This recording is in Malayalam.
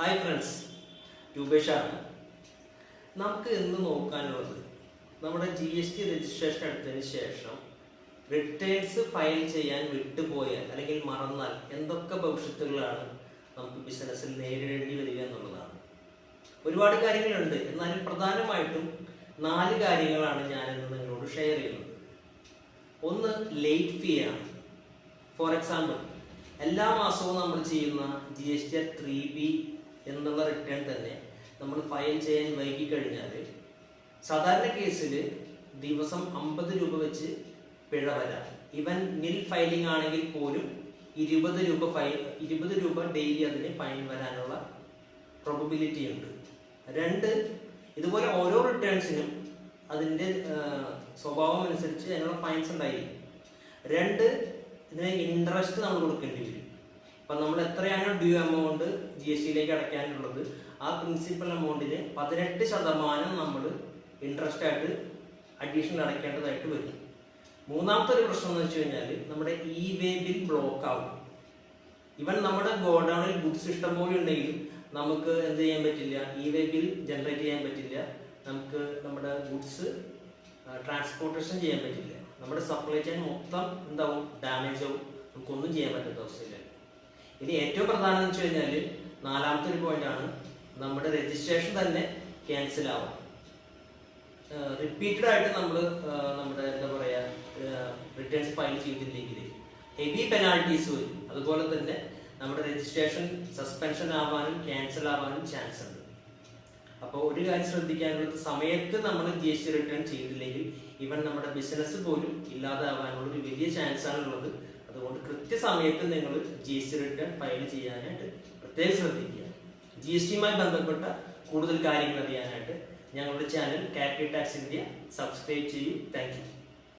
ഹായ് ഫ്രണ്ട്സ് രൂപേഷാണ് നമുക്ക് ഇന്ന് നോക്കാനുള്ളത് നമ്മുടെ ജി എസ് ടി രജിസ്ട്രേഷൻ എടുത്തതിന് ശേഷം റിട്ടേൺസ് ഫയൽ ചെയ്യാൻ വിട്ടുപോയാൽ അല്ലെങ്കിൽ മറന്നാൽ എന്തൊക്കെ ഭവിഷ്യത്തുകളാണ് നമുക്ക് ബിസിനസ്സിൽ നേരിടേണ്ടി വരിക എന്നുള്ളതാണ്. ഒരുപാട് കാര്യങ്ങളുണ്ട്. എന്നാലും പ്രധാനമായിട്ടും നാല് കാര്യങ്ങളാണ് ഞാൻ ഇന്ന് നിങ്ങളോട് ഷെയർ ചെയ്യുന്നത്. ഒന്ന് ലേറ്റ് ഫീ ആണ്. ഫോർ എക്സാമ്പിൾ എല്ലാ മാസവും നമ്മൾ ചെയ്യുന്ന G S T three B എന്നുള്ള റിട്ടേൺ തന്നെ നമ്മൾ ഫയൽ ചെയ്യാൻ വൈകി കഴിഞ്ഞാൽ സാധാരണ കേസിൽ ദിവസം അമ്പത് രൂപ വെച്ച് പിഴ വരാം. ഇവൻ നിൽ ഫയലിംഗ് ആണെങ്കിൽ പോലും ഇരുപത് രൂപ ഫൈൻ ഇരുപത് രൂപ ഡെയിലി അതിന് ഫൈൻ വരാനുള്ള പ്രോബിലിറ്റി ഉണ്ട്. രണ്ട് ഇതുപോലെ ഓരോ റിട്ടേൺസിനും അതിന്റെ സ്വഭാവം അനുസരിച്ച് അതിനുള്ള ഫൈൻസ് ഉണ്ടായിരിക്കും. രണ്ട് ഇതിന് ഇൻട്രസ്റ്റ് നമ്മൾ കൊടുക്കേണ്ടി വരും. അപ്പം നമ്മൾ എത്രയാണ് ഡ്യൂ എമൗണ്ട് ജി എസ് ടിയിലേക്ക് അടയ്ക്കാനുള്ളത്? ആ പ്രിൻസിപ്പൽ എമൗണ്ടിന് പതിനെട്ട് ശതമാനം നമ്മൾ ഇൻട്രസ്റ്റ് ആയിട്ട് അഡീഷണൽ അടയ്ക്കേണ്ടതായിട്ട് വരും. മൂന്നാമത്തെ ഒരു പ്രശ്നം എന്ന് വെച്ച് കഴിഞ്ഞാൽ നമ്മുടെ ഇ വേ ബിൽ ബ്ലോക്ക് ആവും. ഇവൻ നമ്മുടെ ഗോഡൌണിൽ ബുക്സ് ഇഷ്ടം പോലെ ഉണ്ടെങ്കിലും നമുക്ക് എന്ത് ചെയ്യാൻ പറ്റില്ല? ഇ വേ ബിൽ ജനറേറ്റ് ചെയ്യാൻ പറ്റില്ല. നമുക്ക് നമ്മുടെ ഗുഡ്സ് ട്രാൻസ്പോർട്ടേഷൻ ചെയ്യാൻ പറ്റില്ല. നമ്മുടെ സപ്ലൈ ചെയിൻ മൊത്തം എന്താവും? ഡാമേജ് ആവും. നമുക്കൊന്നും ചെയ്യാൻ പറ്റാത്ത അവസ്ഥയില്ല ഇനി ഏറ്റവും പ്രധാനം എന്ന് വെച്ച് കഴിഞ്ഞാൽ നാലാമത്തെ ഒരു പോയിന്റ് ആണ് നമ്മുടെ രജിസ്ട്രേഷൻ തന്നെ ക്യാൻസൽ ആവും. റിപ്പീറ്റഡ് ആയിട്ട് നമ്മൾ നമ്മുടെ എന്താ പറയുക റിട്ടേൺസ് ഫയൽ ചെയ്തില്ലെങ്കിൽ ഹെവി പെനാൾട്ടീസ് വരും. അതുപോലെ തന്നെ നമ്മുടെ രജിസ്ട്രേഷൻ സസ്പെൻഷൻ ആവാനും ക്യാൻസൽ ആവാനും ചാൻസ് ഉണ്ട്. അപ്പോൾ ഒരു കാര്യം ശ്രദ്ധിക്കാനുള്ളത് സമയത്ത് നമ്മൾ ജി എസ് ടി റിട്ടേൺ ചെയ്തില്ലെങ്കിൽ ഇവൻ നമ്മുടെ ബിസിനസ് പോലും ഇല്ലാതാവാനുള്ള ഒരു വലിയ ചാൻസ് ഉള്ളത് അതുകൊണ്ട് കൃത്യസമയത്ത് നിങ്ങൾ G S T return file ചെയ്യാനായിട്ട് പ്രത്യേകം ശ്രദ്ധിക്കുക. ജി എസ് ടിയുമായി ബന്ധപ്പെട്ട കൂടുതൽ കാര്യങ്ങൾ അറിയാനായിട്ട് ഞങ്ങളുടെ ചാനൽ കാറ്റി ടാക്സ് ഇന്ത്യ സബ്സ്ക്രൈബ് ചെയ്യൂ. താങ്ക്